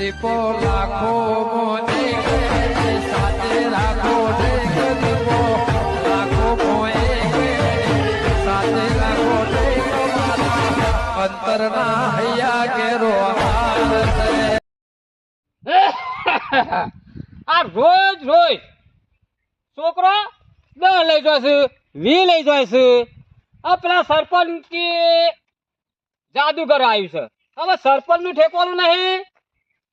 દીપો લાખો મોને સાથે રાખો આ રોજ રોજ છોકરો દસ લઈ જાય છે વી લઈ જાય છે. આ પેલા સરપંચ જાદુગર આવ્યું છે. હવે સરપંચનું ઠેકવાનું નહીં.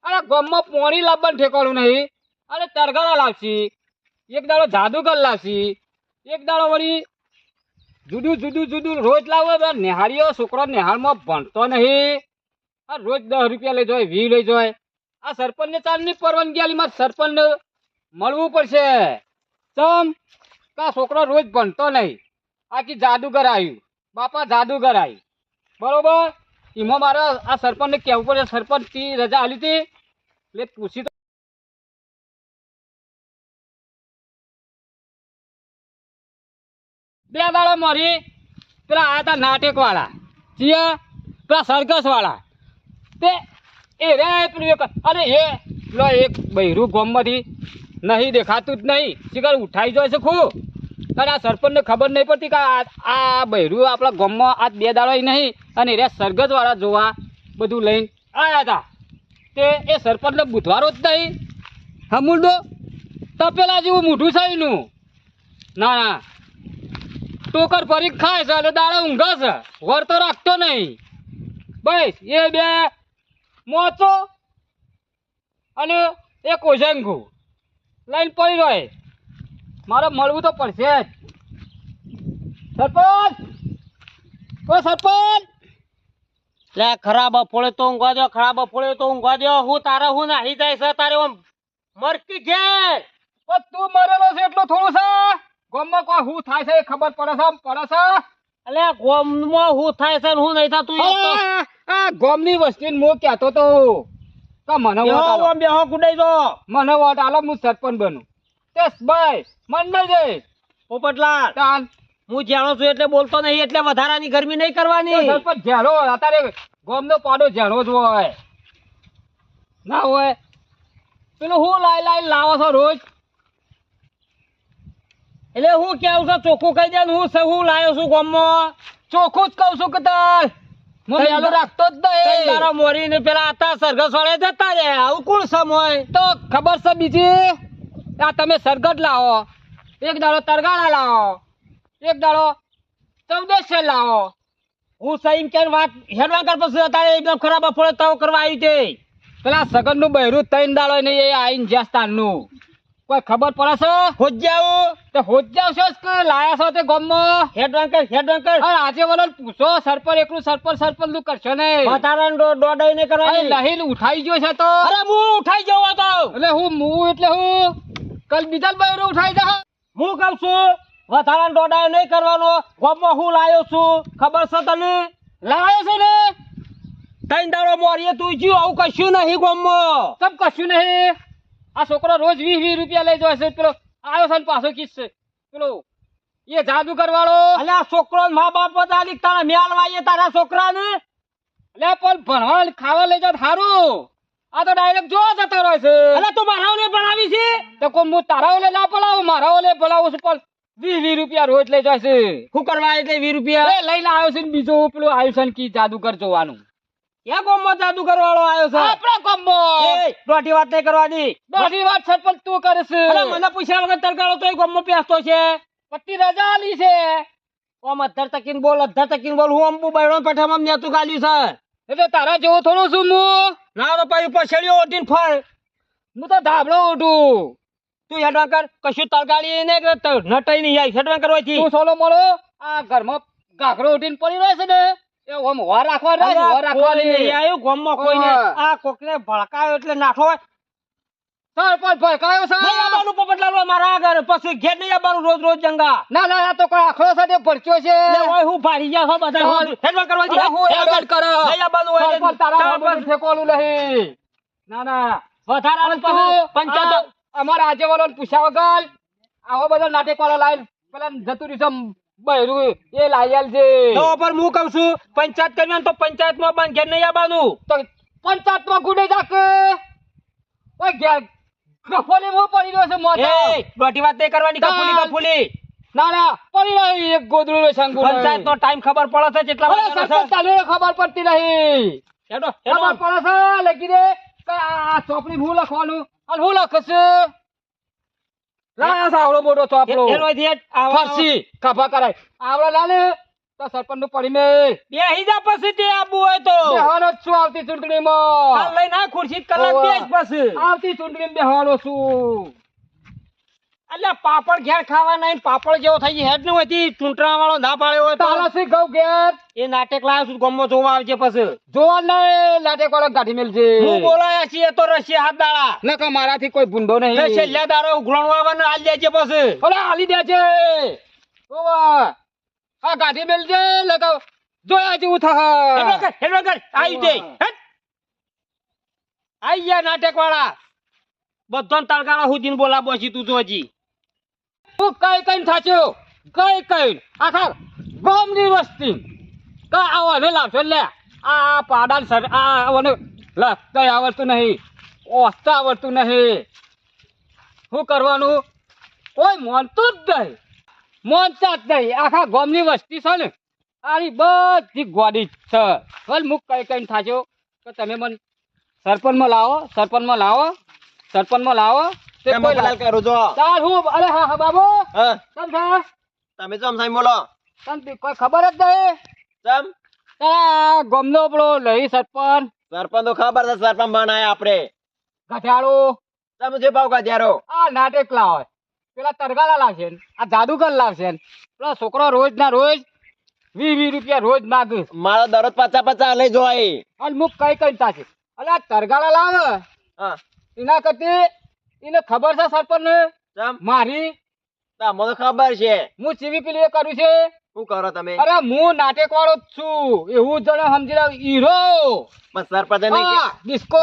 અને ગમમાં પોણી લાવવાનું ઠેકાણું નહીં. અને તરગાળા લાવશી. એક દાડો જાદુગર લાવશી. એક દાડો વળી જુદું જુદું જુદું રોજ લાવો નિહાળીઓ છોકરો નિહાળમાં ભણતો નહીં. આ રોજ દસ રૂપિયા લઈ જાય વી લઈ જાય. આ સરપંચને ચાલની પરવાનગી આલી મારે સરપંચને મળવું પડશે. ચમ, કા છોકરો રોજ ભણતો નહીં. આખી જાદુગર આવ્યું બાપા જાદુગર આવ્યું બરોબર? એમાં મારે આ સરપંચને કહેવું પડે. સરપંચ તી રજા આલી હતી? એટલે પૂછી તો બે દાડા મરી, પેલા આ હતા નાટક વાળા ચિયા? પેલા સર્કસ વાળા તે એ રે અરે એ, પેલો એક બૈરું ગોમમાંથી નહીં દેખાતું જ નહીં. શિકાર ઉઠાઈ જાય છે ખૂબ. અને આ સરપંચને ખબર નહીં પડતી કે આ આ બૈરું આપણા ગામમાં આ બે દાડા નહીં. અને રે સરગસ વાળા જોવા બધું લઈને આવ્યા હતા. તે એ સરપંચને બુધવારો જ નહીં. હમુલડો તપેલા જેવું મોઢું છે નું ના ના. ટોકર ફરી ખાય છે, એટલે દાડા ઊંઘે છે. વર તો રાખતો નહીં. બસ, એ બે મોચો અને એક ઓઝંગુ લઈને પડી રહે. મારે મળવું તો પડશે જ. સરપંચ! ઓ સરપંચ! લે ખરાબ ફોડે તો ઊંઘવા દો ખરાબ ફોડે તો ઊંઘવા દો હું તારે હું નાહી જાય છે તારે ઓમ મરકી ઘેર. તું મરેલો છે એટલું થોડું છે? ગોમમાં કોઈ હું થાય છે ખબર પડે છે પડે છે? અલે ગોમમાં હું થાય છે હું નહીં થતું આ ગોમની વસ્તી હું કહેતો તો તો મને વોટ બેહો કુડાઈ દો મને વોટ આલો હું સરપંચ બનું. તે ભાઈ મન નહીં દે પોપટલાલ. ચાલ હું જાણો છું એટલે બોલતો નહીં એટલે વધારાની ગરમી નહીં કરવાની. સરપંચ ઝેરો અત્યારે ગામનો પાડો ઝેરો જ હોય. ના હોય. પેલું હું લાઈ લાઈ લાવો છો રોજ. એટલે હું કેવું છું ચોખ્ખું કહી દે હું હું લાયો છું ગોમમાં ચોખ્ખું જ કહું છું કે તાર. હું રાખતો જ નહીં. તારા મોરી ને પેલા હતા સરઘસ વાળા જતા રે આવું કોણ સમય તો ખબર છે બીજી? આ તમે સરગત લાવો. એક દાડો તરગાળા લાવો. એક દાડો ચૌદેશ્વર લાવો. હું સહીમ કે વાત હેડવા કર પછી અત્યારે એકદમ ખરાબ ફોડે તાવ કરવા આવી તે પેલા સગનનું બહેરું તૈન દાડો ને એ આઈન જ્યાં નું કોઈ ખબર પડે છે? ખોજ જાવ હોજ જાવ છો કે લાયા છો તે ગામમાં? હેડ કર હેડ કર અરે આજે વલો પૂછો સરપંચ એકલું સરપંચ સરપરનું કરશો ને દો- દોડાઈ ને કરવાની. લહીન ઉઠાઈ ગયો છે તો? અરે હું ઉઠાઈ જવો તો એટલે હું હું એટલે હું? કલ બીજા બહેરું ઉઠાઈ જા હું કહું છું વધારાને દોડાયો નહીં કરવાનો. ગામમાં હું લાયો છું? ખબર છે તને? લાયો છે ને? તૈન દાડો મોરીએ તું જ્યું આવું કશું નહીં ગામમાં. સબ કશું નહીં? આ છોકરો રોજ વીસ વીસ રૂપિયા લઈ જાય છે. પેલો આવ્યો છે ને પાછો કિસ્સે. છે પેલો એ જાદુગર વાળો. અલે આ છોકરો મા બાપ બધા તારા મ્યાલ વાઈએ તારા છોકરાને? અલે પણ ભણવા ખાવા લઈ જાવ સારું આ તો ડાયરેક્ટ જોવા જતો રહે છે. અલે તું મારાઓને ભણાવી છે? તો કોઈ હું તારા ઓલે ના પડાવું મારા ઓલે ભણાવું છું પણ વીસ વીસ રૂપિયા રોજ લઈ જશે. શું કરવા એટલે વીસ રૂપિયા? લઈને આવ્યો છે બીજો પેલું આવ્યું છે ને કી જાદુગર જોવાનું. ક્યાં ગામમાં જાદુ કરવાળો આવ્યો છે? આપણા ગામમાં. દોઢી વાત નહીં કરવાની. દોઢી વાત છે તું કરે અરે મને પૂછ્યા વગર તરકાળો તોય ગામમાં પેસતો છે. પટ્ટી રજા આલી છે. ઓમ અધર તકીન બોલ અધર તકીન બોલ. હું અંબુ બૈરો પઠામાં નેતું ગાલ્યું છે. એટલે તારા જેવો થોડું છું હું. ના તો ઉપર છેડ્યો ઓટીન ફળ હું તો ધાબળો ઉઠું. તું હેડવાંકર કશું તલગાડી ને નટાઈ નહીં આવી હેડવાંકર હોય તું સોલો મળો આ ઘરમાં ગાઘરો ઉઠીને પડી રહ્યો છે ને. એ ઓમ વાર રાખવા રહે છે, વાર નહીં આવ્યું ગામમાં કોઈ આ કોકને ભડકાયો એટલે નાઠો સરપંચ ભડકાયો છે. નહીં આવવાનું પોપટલાલ મારા આગળ પછી ઘેર નહીં આવવાનું રોજ રોજ જંગા. ના ના આ તો કોઈ આખરો ભડક્યો છે. એટલે ઓય હું ભારી ગયા છો બધા. ચાલ. હેડવા કરવાથી હું હેડવા કરો. નહીં આવવાનું હોય તારા તારા નહીં. ના ના. વધારાનું પંચાયત આ આજે વાળો પૂછ્યા વગર આવો બધો નાટક વાળો લાઈન પેલા જતું રહ્યું બહેરું એ લાયેલ છે તો પર હું કહું છું પંચાયત કરવી તો પંચાયતમાં બંધ ઘેર નહીં આવવાનું તો પંચાયતમાં ગુડે જાક ઓય ઘેર ગફોલી હું પડી રહ્યો છે મોઢે. એ વાત નહીં કરવાની કફુલી ચાલ. કફુલી ના ના પડી રહી એક ગોદડું ને શંકુ પંચાયત નો ટાઈમ ખબર પડે છે સરપંચ છે. ખબર પડતી નહીં હેડો. ખબર પડે છે લખી દે આ ચોપડી હું લખવાનું ચોપડનું પડી મે બે પછી તે આબુ છું આવતી ચૂંટણીમાં. માં લઈ ના ખુરશી કલાક આવતી ચૂંટણી બેહવાનો છું. એટલે પાપડ ઘેર ખાવા નહીં પાપડ જેવો થઈ જાય. હેડનું હતી ચૂંટણા વાળો ના પાડ્યો હોય તો. તારાસી ઘઉં ઘેર. એ નાટક લાવ્યો છું ગમો જોવા આવજે પછી. જોવા નહીં નાટક વાળો ગાંઠી મેલજે. હું બોલાયા છીએ તો રશિયા હાથ દાળા ન કે મારાથી કોઈ ભૂંડો નહીં. છેલ્લા દારો ઉઘરાણું આવવાનું આલ દેજે પછી. અરે આલી દે છે. ઓવા આ ગાંઠી મેલજે લગાવ જોયા જેવું થા કર, હેડો કર, આઈ દે. આઈ ગયા નાટક વાળા બધો તળગાળા સુધી બોલાવો છી તું જોજી હું કઈ કઈ થાચ્યો કઈ કઈ? આખા ગામની વસ્તી. કા આવને લાવશો લે. આ પાડા સર, આ આવને લખતા આવડતું નહીં. ઓસતા આવડતું નહીં. શું કરવાનું? કોઈ માનતું જ નહીં. માનતા જ નહીં. આખા ગામની વસ્તી છે ને, આની બધી ગોડી છે. ભલે મુખ કઈ કઈ થાચ્યો કે તમે મને સરપંચમાં લાવો સરપંચમાં લાવો સરપંચમાં લાવો. તે કેમ કોઈ મગલાલ તાર હું અરે હા હા બાબુ. હા. કેમ તમે ચમ સાહેબ બોલો? તને કોઈ ખબર જ નહીં. ચમ? આ ગમનો પેલો લઈ સરપંચ. સરપંચ તો ખબર છે સરપંચ બનાય આપડે ગઠાળો તમે જે ભાવ કાઢ્યારો આ નાટક લાવે પેલા તરગાલા લાવશે આ જાદુગર લાવશે. પેલો છોકરો રોજ ના રોજ વી વી રૂપિયા રોજ માગે મારો દરરોજ પચાસ પચાસ લઈ જોય અને મુક કઈ કઈ તાશે અલ્યા તરગાળા લાવે. હા. એના કરતી એને ખબર છે સરપંચ ને મારી? મને ખબર છે. હું સીવી પેલી કરું છે? શું કરો તમે? અરે હું નાટક વાળો જ છું. એવું જણે સમજી લાવ હીરો! પણ સરપંચ નહીં ડિસ્કો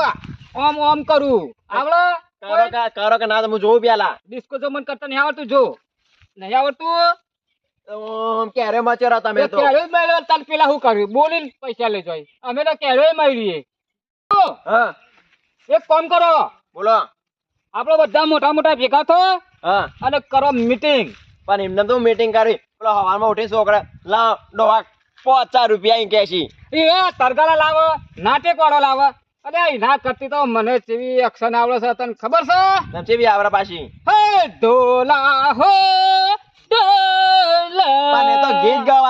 ઓમ ઓમ કરું. આવડે? કરો કે કરો કે ના તો હું જોઉં પેલા. ડિસ્કો જો મને કરતા નહીં આવડતું જો. નહીં આવડતું? ઓમ ક્યારે મચેરો તમે તો જ તાર પેલા શું કર્યું? બોલીને પૈસા લઈ જાય. અમે તો કેળું મારીએ હા. એક કામ કરો. બોલો. આપણે બધા મોટા મોટા ભેગા થો હા. અને કરો મીટિંગ પણ એમને તો મીટિંગ કરી. પેલો હવામાં ઉઠી છોકરા લાવ ડોહા પચાસ રૂપિયા અહીં કેશી એ તરગાળા લાવો નાટક વાળો લાવો. અરે ના કરતી તો મને જેવી એક્શન આવડે છે તને ખબર છે? ચેવી આવરા પાછી. હે ધોલા હો.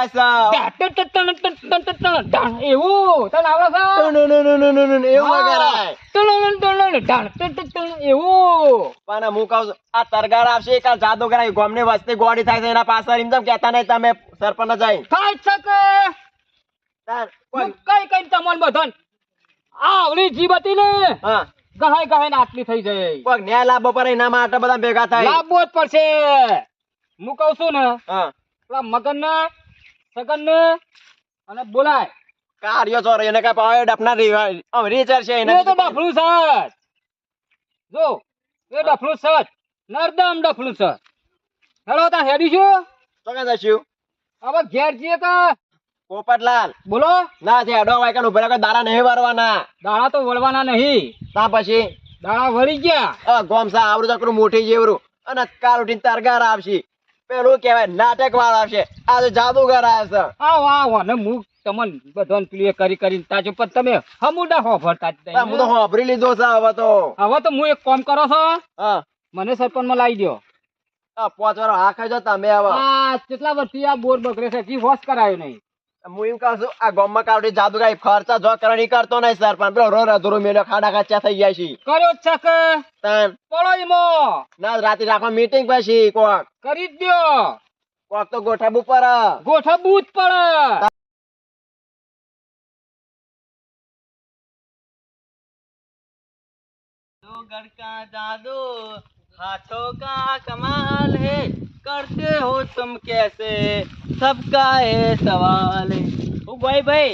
પાછા એવું વસ્તી ગોડી થાય છે એના પાછળ એમ કેમ કેતા નહીં તમે સરપંચ જાય કઈ કઈ તમને બધાને આવડી જીબતી ને હા ગહાય ગહાય ને આટલી થઈ જાય કોક ન્યાય લાભો પર એના માટે બધા ભેગા થાય લાભો જ પડશે હું ને હા મગન ના સગન ને અને બોલાય. કાર્યો ચોર એને કઈ પાવે ડફના રીચર છે એને તો ડફલું સર જો એ ડફલું સર નરદમ ડફલું સર હેલો તા હેડી છું? તો કઈ જશું? હવે ઘેર જઈએ તો. પોપટલાલ. બોલો. ના છે અડો વાયકા ઊભા કોઈ દાડા નહીં વળવાના દાણા તો વળવાના નહીં. તા પછી? દાણા વળી ગયા. ગોમસા આવડું ચકરું મોટી જેવરું. અને કાલ ઉઠીને તરગાર આવશે. પેલું કહેવાય નાટક વાળા આવશે આ તો જાદુગર આવશે વાહ વાહ ને હું તમને બધાને પેલી કરી કરીને તાજો પણ તમે હમુડા હોભરતા જ. હું તો હોભરી લીધો છે હવે તો. હવે તો હું એક કામ કરો છો? હા. મને સરપંચમાં લાવી દો આ પાંચ વાર હા ખાઈ જાઓ તમે હવે આ કેટલા વર્ષથી આ બોર બગડે છે હજી વોશ કરાયો નહીં. હું કહું છું આ ગામમાં કાવડી જાદુ ગાય ખર્ચા જો કરણી કરતો નહીં સર પણ બ્રો રોરા ધોરો મેલો ખાડા ખાચા થઈ જાય છે. કર્યો છક તન. પડો ઈમો. ના રાતે રાખો મીટિંગ પછી કોક. કરી દ્યો. કોક તો ગોઠાબુ પર ગોઠાબુ જ પડે. ગડકા જાદુ. हाथों का कमाल है करते हो तुम कैसे सबका એ સવાલ હે હું ભાઈ ભાઈ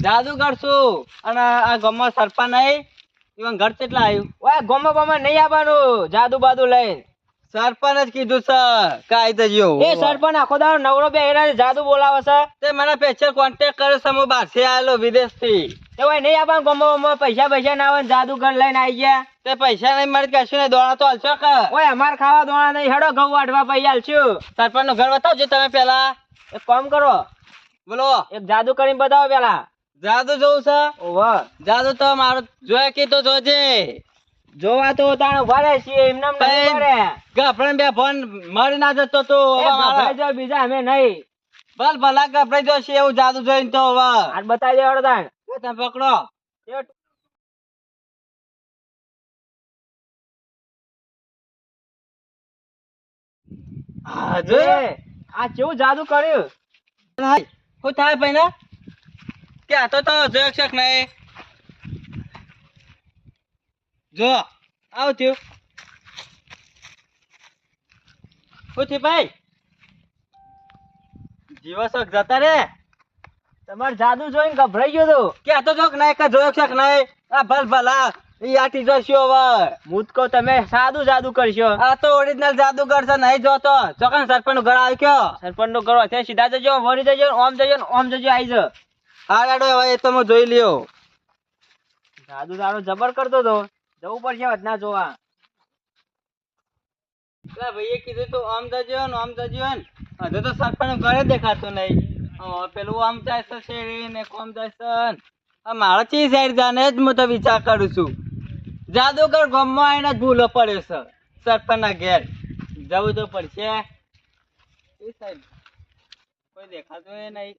જાદુગર છું અને આ ગામમાં સરપંચ નહીં ઈવન ઘર કેટલા આવ્યું ઓય ગામમાં ગામમાં નહીં આવવાનું જાદુ બાદુ લઈને સરપંચ જ કીધું છે કાઈ તો જીઓ એ સરપંચ આખો દાડો નવરો બે જાદુ બોલાવે છે તે મને સ્પેશિયલ કોન્ટેક્ટ કર્યો છે હું બહારથી આવેલો વિદેશથી તો ભાઈ નહીં આપણ ગમો પૈસા પૈસા ના આવે જાદુગર લઈને આવી ગયા. તે પૈસા નહીં મારે કશું નહીં દોડા તો હાલશો કે? ઓય અમાર ખાવા દોણા નહીં. હેડો ઘઉં વાઢવા પૈસા હાલશું. સરપંચનું ઘર બતાવજો તમે પેલા એક કામ કરો. બોલો. એક જાદુ કરીને બતાવો પેલા જાદુ જોવું છે? ઓહો જાદુ તો મારો જોયે કે તો જોજે. જોવા તો તાણ ભરે છે એમને એમ નહીં કઈ? ઊભા બે ફોન મરી ના જતો તો બીજા અમે નહીં. ભલ ભલા ગફડાઈ જશે એવું જાદુ જોઈને તો હવે બતાવી દેવાડો તાણ. તમે પકડો. આ કેવું જાદુ કર્યું? શું થાય ભાઈ કે આ તો તો જોઈ શક નહીં? જો આવ થયું. શું થયું ભાઈ? જીવસક જતા રે. તમારે જાદુ જોઈને ગભરાઈ ગયો તો. કે તો જોક નહીં કે છે કે નહીં આ ભલ ભલા ઈ આટી જોશો હવે. કહું તમે સાદુ જાદુ કરશો. આ તો ઓરિજિનલ જાદુગર છે નહીં જોતો. ચોકન સરપંચનું ઘર આવી ગયો સરપંચનું કરો ત્યાં સીધા જજો વળી જજો ઓમ જજો ઓમ જજો આવી જ. હા રાડો હવે એ તો હું જોઈ લ્યો. જાદુ તારો જબર કરતો તો. જવું પડશે વધના જોવા. ભાઈએ કીધું તું આમ જજો ને આમ જજો ને. હજુ તો સરપંચ ઘરે દેખાતો નહીં. પેલું આમ જાય છે શેરી ને કોમ જાય છે મારા ચી સાઈડ જાને જ હું તો વિચાર કરું છું. જાદુગર ગામમાં આવીને જ ભૂલો પડ્યો છે સરપંચ ઘેર. જવું તો પડશે. એ સાઈડ કોઈ દેખાતું એ નહીં.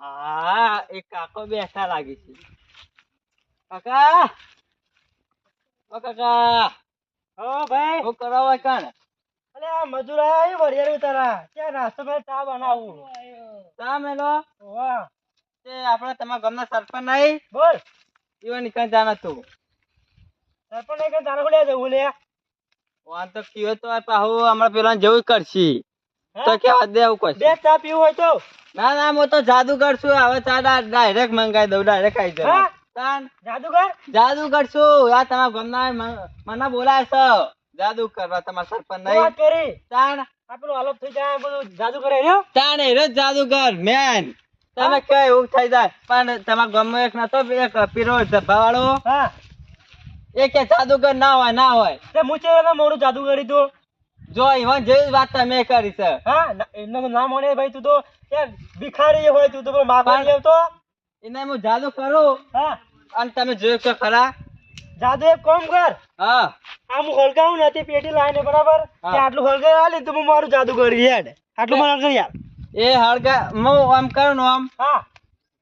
હા એક કાકો બેઠા લાગે છે. કાકા? ઓ કાકા. હો ભાઈ. હું કરાવો કાણ અલે આ મજૂર આયા વરિયાર ઉતારા ક્યાં નાસ્તો ભાઈ ચા બનાવું? મેલો. વાહ. તે આપણે તમારા ગામના સરપંચ નહીં બોલ. ઈવા નીકળ જાના તું. સરપંચ ને કે તારા ખોલ્યા જવું લે? વાં તો કીયો તો આ પાહુ અમાર પેલા જેવું કરશી. તો કેવા દે એવું કશું બે ચા પીવું હોય તો? ના ના હું તો જાદુગર છું. હવે ચા ડાયરેક્ટ મંગાઈ દઉં ડાયરેક્ટ આવી? જાય તાન. જાદુગર? જાદુગર છું. આ તમારા ગામના ના મને બોલાય છે જાદુ કરવા તમારા સરપંચ વાત નહીં કરી? તાન. આ પેલું થઈ જાય બધું જાદુ કરે રહ્યો તાન એ જાદુગર મેન તમે કઈ એવું થઈ જાય? પણ તમારા ગામમાં એક નતો એક પીરો ધબ્બા હા. એ કે જાદુગર ના હોય ના હોય. તે મુચે એના મોરું જાદુ કરી તું જો ઈવન જેવી વાત તમે કરી છે. હા ના- એમનું નામ મળે ભાઈ તું તો યાર ભિખારી હોય તું તો માગવા તો એને હું જાદુ કરું? હા. અને તમે જોયું કે ખરા? જાદુ એક કામ કર. હા. આ હું હળગાવું ને તે પેટી લાઈને બરાબર કે આટલું હળગાવી આલી તો હું મારું જાદુ કરી હેડ. આટલું મને કરી યાર એ હળગા મો આમ કરું ને આમ હા.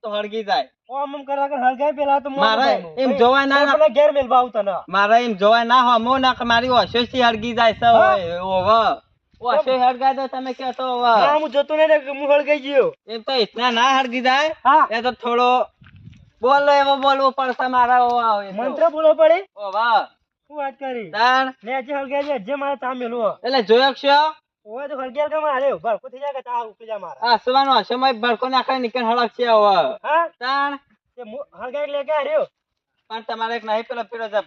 તો હળગી જાય. ઓમ ઓમ આમ કરા કર હળગાવી પેલા તો મારા એમ જોવાય ના- સરપંચના ઘેર મેલવા આવતા ના મારા એમ જોવાય ના હોય મો ના મારી ઓશોથી હળગી જાય છે ઓ ઓવે. ઓશો હળગાય તો તમે કે તો ઓવે. હા હું જોતો ને હું હળગાઈ ગયો. એમ તો ઇતના ના હળગી જાય હા. એ તો થોડો બોલો એવો બોલવું પડશે મારા ઓ આવે મંત્ર બોલો પડે? ઓવા. શું વાત કરી. તાણ. ને જે હળગે જે મારા મેલવો એટલે જોયો છો? ઓય તો હળગે હળગાઈ મારે. ભરકો થઈ જાય કે તા ઉકળી જા મારા. આ સુવાનો હશોમાં ભડકો નાખે નીકળ હળક છે હવે હા? તાણ. તે હળગે હળગાઈ લે કે હાર્યો પણ તમારે એક નહીં પેલો પીડો છે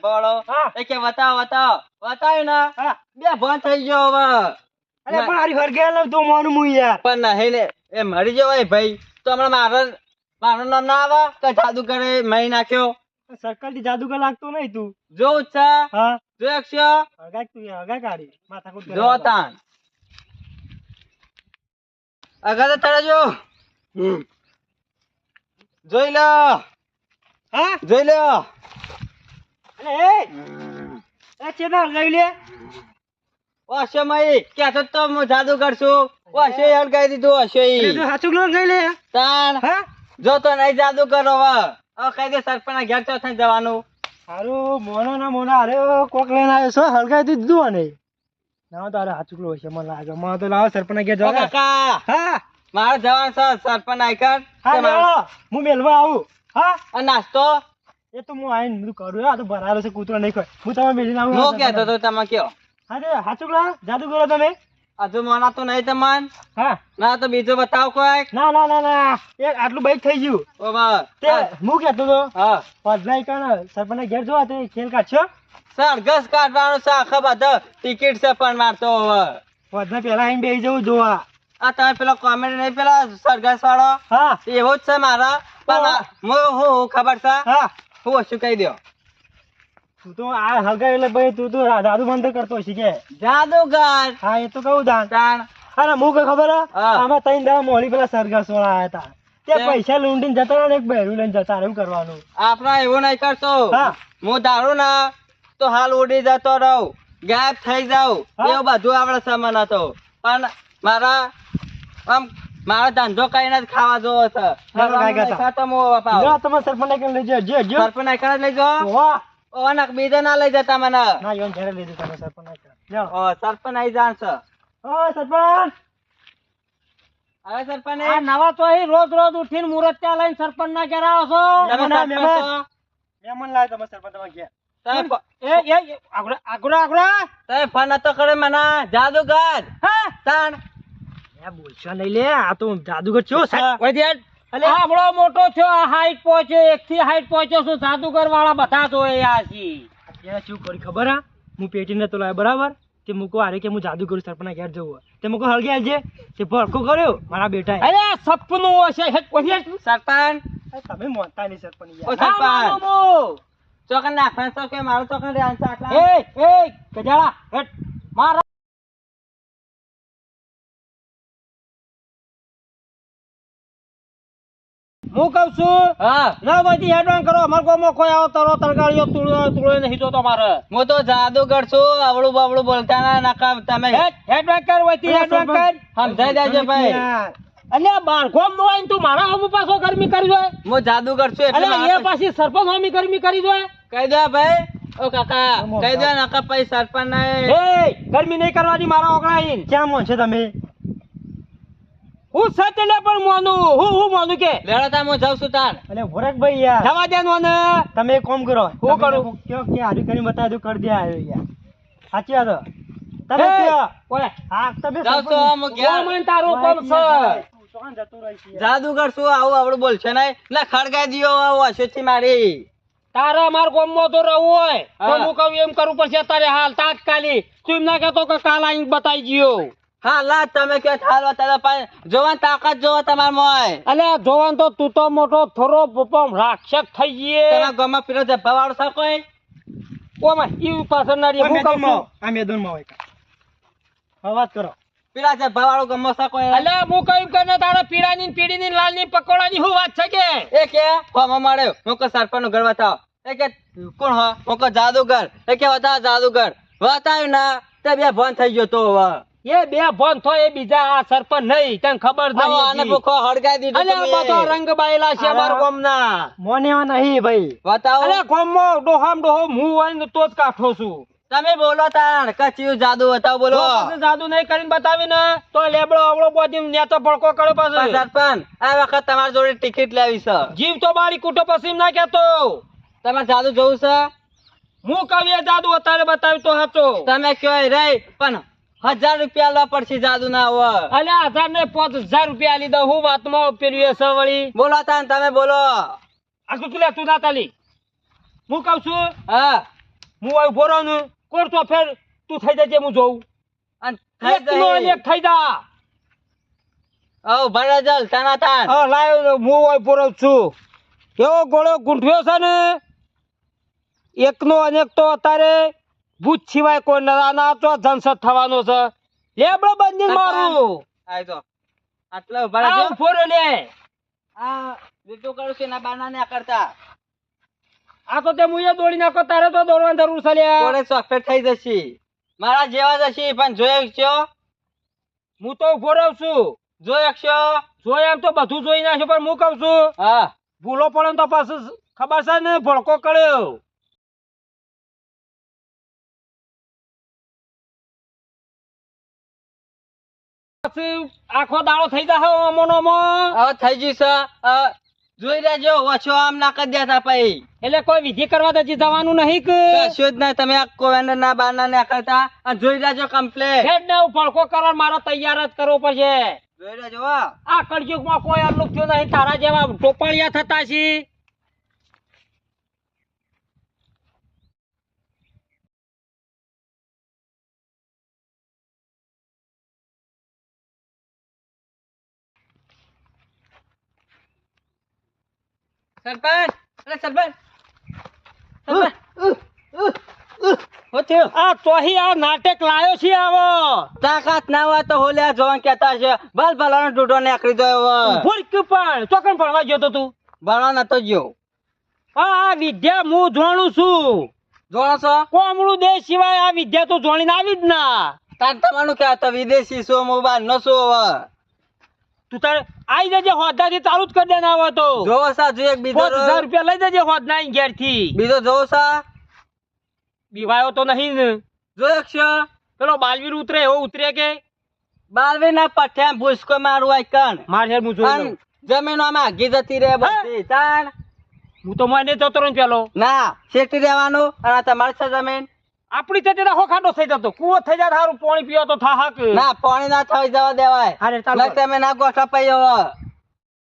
હા. એ કે બતાવો બતાવો બતાવ્યું ને બે ભણ થઈ ગયો હવે અરે પણ હારી હળગાઈ લે તો મોનું યાર. પણ નહીં ને એ મરી જવાય ભાઈ. તો હમણાં મારે મારું નામ ના આવે? કે જાદુ કરે મહી નાખ્યો? સર્કલથી જાદુગર લાગતો નહીં તું. જો છે હા. જો છો હગા તું હગા કાઢી. માથા જો તાન. અગા તો ચડે જો. જોઈ લો. હા? જોઈ લો. અરે એ! એ ચેના હળગાવી લે? વાશે મય ક્યાં તો હું જાદુ કરશું વાશે હળગાઈ દીધું હશે અરે ગઈ લે? તાન. હા? જો તો નહીં જાદુ કરો હવે. કઈ દે સરપંચ ઘેર તો થઈ જવાનું. સારું મોનો ના મોના અરે કોક લઈને આવ્યો છો? હળગાવી દીધું અને ના તારે હાચુકલો હશે મને લાગે. મને તો લાવો સરપંચ ઘેર જવા કાકા! હા. મારે જવાનું છે સરપંચ આઈકન. હા હું મેલવા આવું. હા? અને નાસ્તો? એ તો હું આઈને બધું કરું. આ તો ભરાયેલો છે કૂતરો નહીં કોઈ હું તમે મેલીને આવું હું કહેતો તો તમે કયો. હા તે હાચું જાદુ કરો તમે. હજુ મોના તો નહીં તમન? હા. ના તો બીજું બતાવો કોઈ ના ના ના ના. એક આટલું બાઈક થઈ ગયું. ઓ બા તે હું કહેતો તો હા. પદલાઈ કણ સરપંચ ઘેર જોવા તે ખેલ કાઢશો સરઘસ કાઢવાનું છે આખા બધા ટિકિટ છે પણ મારતો હવે. પદના પેલા બે બેસી જવું જોવા. આ તમે પેલો કોમેડી નહીં પેલા સરઘસ વાળો? હા. એવો જ છે મારા. પણ હું હું ખબર છે? હા. હું ઓછું કહી દો તું તો આ હલકા એટલે ભાઈ તું તો દાદુ બંધ કરતો હશે કે? જાદુગર. હા એ તો કહું દાન તાણ અરે હું કઈ ખબર આમાં ત્રણ દાડા મોલી પેલા સરઘસ વાળા આયા હતા. તે તે? પૈસા લૂંટીને જતા રહ્યા ને એક બહેરું લઈને જતા રહ્યા. કરવાનું. આપણા એવું નહીં કરતો. હું. ધારું ના તો હાલ ઉડી જતો રહું. ગાયબ થઈ જાઉં. એવું બધું આપણે સમાન હતો. પણ મારા આમ મારો ધંધો કઈ નથી ખાવા જોવો છે. તમે સરપંચ લઈ જજો જે જો. સરપંચ લઈ જાઓ? ઓનક બીજે ના લઈ જતા મને. ના યોન ઘરે લઈ જતા સરપંચ જાઓ ઓ સરપંચ આઈ જાન છે. ઓ સરપંચ! અરે સરપંચ આ નવા તો અહીં રોજ રોજ ઉઠીને મુરત ત્યાં લઈને સરપંચ ના ઘેર આવો છો? મહેમાન, મહેમાન. લાવે તમે સરપંચ તમારે ઘેર. જાદુગર. જાદુગર છો. વધી મોટો થયો આ હાઈટ પહોંચ્યો એક થી હાઈટ પહોંચ્યો છું જાદુગર વાળા બધા આ છે. અત્યારે શું કરી ખબર આ હું પેટી તો લાવ્યો બરાબર? તે મૂકો આરે કે હું જાદુ કરું સરપંચ ઘેર જવું તે મૂકો હળગે આલજે તે ભડકો કર્યો મારા બેટા અરે સપનું હશે. હે કોઈ સરપન તમે મોનતા નહીં સરપન ઓ યાર ના, ચોકન નાખવાનું તો કે મારો ચોકન રે આંસા આટલા? એ એ ગજાળા હટ. મારા હું કઉ છું હા. ના બધી હેડવાન કરો. અમાર ગામમાં કોઈ આવો તરો તરગાળીઓ તુળો તુળો નહીં તો તમારે હું તો જાદુગર છું અવળું બવળું બોલતા ના નાકા તમે હેડવાન કર વતી હેડવાન કર. સમજાઈ દેજો ભાઈ. અલે ગોમ નો આઈને તું મારા હમુ પાછો ગરમી કરી દો હું જાદુગર છું એટલે એ પાછી સરપંચ હોમી ગરમી કરી દો કહી દો ભાઈ. ઓ કાકા કહી દો નાકા પૈસા સરપંચ ના એ ગરમી નહીં કરવાની મારા ઓગળા આઈને ક્યાં મો છે તમે? હું સત્ય ને પણ માનું. હું હું માનું કે લેડો હું જાઉં છું તાન અલે ભોરક ભાઈ યાર. જવા દે ને તમે એક કામ કરો. હું કરું? કયો કે હારી કરી બતા દો કર દે આવ્યો યાર. સાચી વાત તમે કયો? ઓય હા તમે જાઉં છું સરપંચ- ગયા મન તારો તારું કોમ છે. જાદુગર શું આવું આવડું બોલશે નહીં? ના ખડગાઈ દિયો આવો હશે મારી. તારા માર કોમ ગામમાં તો રહું હોય. તો હું કહું એમ કરવું પડશે તારે હાલ તાત્કાલિક. તું એમ ના કહેતો કે કાલ આઈને બતાવી ગયો હા લા તમે કે હાલવા તારા પાસે જોવાન તાકાત જોવા તમાર મોય અલ્યા જોવાન તો તું તો મોટો થોરો પણ રાક્ષસ થઈ ગયે. તારા ગામમાં પીરો જે વાળો સા કોઈ? ઓમાં ઈ પાછળ નારી હું કહું છું આ આ મેદાનમાં હોય હવાત કરો. પીરા જે વાળો ગમો સા કોઈ? અલે હું કહ્યું કે ને તારે પીળાની ને પીળીની ને લાલની પકોડાની હું વાત છે કે? એ કે ફોમાં મળ્યો હું કે સરપંચનું ઘર બતાવો. એ કે કોણ હો? હું કે જાદુગર. એ કે વતા જાદુગર. વતાય ના તે બે ભણ થઈ ગયો તો હવે. એ બે ફોન થયો એ બીજા આ સરપંચ નહીં તને ખબર આવો આને ભૂખો હળગાઈ દીધો અલે તમે. બધો રંગ બાયલા છે અમાર ગામના. મોને નહીં ભાઈ. બતાવો અલે ગામમાં ડોહામ ડોહો હું હોય ને તો જ કાઠો છું. તમે બોલો તાણ કચ્યું જાદુ બતાવો બોલો. જાદુ નહીં કરીને બતાવી ને તો લેબડો અવળો બોધી નેતો ભડકો કરે પાછો. સરપંચ આ વખત તમારી જોડે ટિકિટ લાવી છે. જીવ તો બારી કૂટો પછી ના કેતો તમારે જાદુ જોવું છે? હું કવિએ જાદુ અત્યારે બતાવી તો હતો તમે કયો રે પણ હજાર રૂપિયા લો પડશે જાદુ ના હોય અલ્યા હજાર ને પાંચ હજાર રૂપિયા આલી દઉં હું વાતમાં પેલું છે વળી બોલો તા તમે બોલો. આ તું લે તું ના તાલી? હું કઉ છું હા. હું આ બોરો નું તો ફેર તું થઈ જજે હું જોઉં. એક થઈ જા. હઉ, ભલે તાના તાન. હા લાયો હું ઊભો છું. એવો ગોળો ગૂંઠવ્યો છે ને? એકનો અનેક તો અત્યારે ભૂત સિવાય કોઈ ના ના તો ધનસત થવાનો છે. લેબડો બંધી મારું. આય તો આટલા ઊભા રહેજો. ઊભો લે. આ બીજું કરો છે ના બાના ને કરતા. આ તો તે મુયે દોડી નાખો તારે તો દોડવાની જરૂર છે લે. થોડે સોફ્ટ થઈ જશે? મારા જેવા જશે પણ જોઈ છો હું તો ઊભો રહું છું. જોઈ છો જોઈ એમ તો બધું જોઈ નાખ્યું પણ હું કઉ છું હા. ભૂલો પડે તો પાછું ખબર છે ને ભડકો કર્યો. પછી આખો દાડો થઈ જશે અમોનોમાં? હવે થઈ જશે જોઈ રહેજો ઓછો આમ ના કરી દેતા પછી. એટલે કોઈ વિધિ કરવા તો જવાનું નહીં કે? કશું જ નહીં તમે આ કોવેન્ડર ના બાના ને કરતા અને જોઈ રહેજો કમ્પ્લેટ હેડ ને ભડકો કરવા મારો તૈયાર જ કરવો પડશે. જોઈ રહેજો આ આ કળયુગમાં કોઈ અલ્લુક થયો નહીં તારા જેવા ટોપાળિયા થતા છે. સરપંચ અરે સરપંચ. આ ચોહી આ નાટક લાયો છે આવો. તાકાત ના હોય તો હોલ્યા જોવાન કહેતા છે ભલ ભલાનો ડૂડો નીકળી ગયો હવે. ભૂલ પણ? ચોકન ભણવા ગયો તો તું? ભણવા નતો ગયો. આ વિદ્યા હું જોણું છું. જોણો છો? કોમળું દેશ સિવાય આ વિદ્યા તો જોણીને આવી જ ના. તાર તમારું કે વિદેશી શું મોબાઈલ નો શું હવે. તું તારે આઈ જજે હોદાથી ચાલુ જ કરી દેના આવે તો. જોવો સા જો એક બીજો પાંચ હજાર રૂપિયા લઈ જજે હોદ ના ઘેરથી બીજો જોવો સા. બીવાયો તો નહીં ને. જો એક પેલો બાલવીર ઉતરે એવો ઉતરે કે? બાલવીર ના પઠ્યા ભૂસકો મારું આઈ કણ. માર હેર હું જોઈ. જમીનો આમાં આગી જતી રે બધી. તાણ. હું તો મને જતો રહ્યો પેલો. ના શેટી રહેવાનું અને તમારી છે જમીન. આપડી તે તેના હોખાડો થઈ જતો. કુવો થઈ જાય સારું પાણી પીવા તો થા હાક ના પાણી ના થઈ જવા દેવાય. હારે તમે ના ગોઠા પૈયો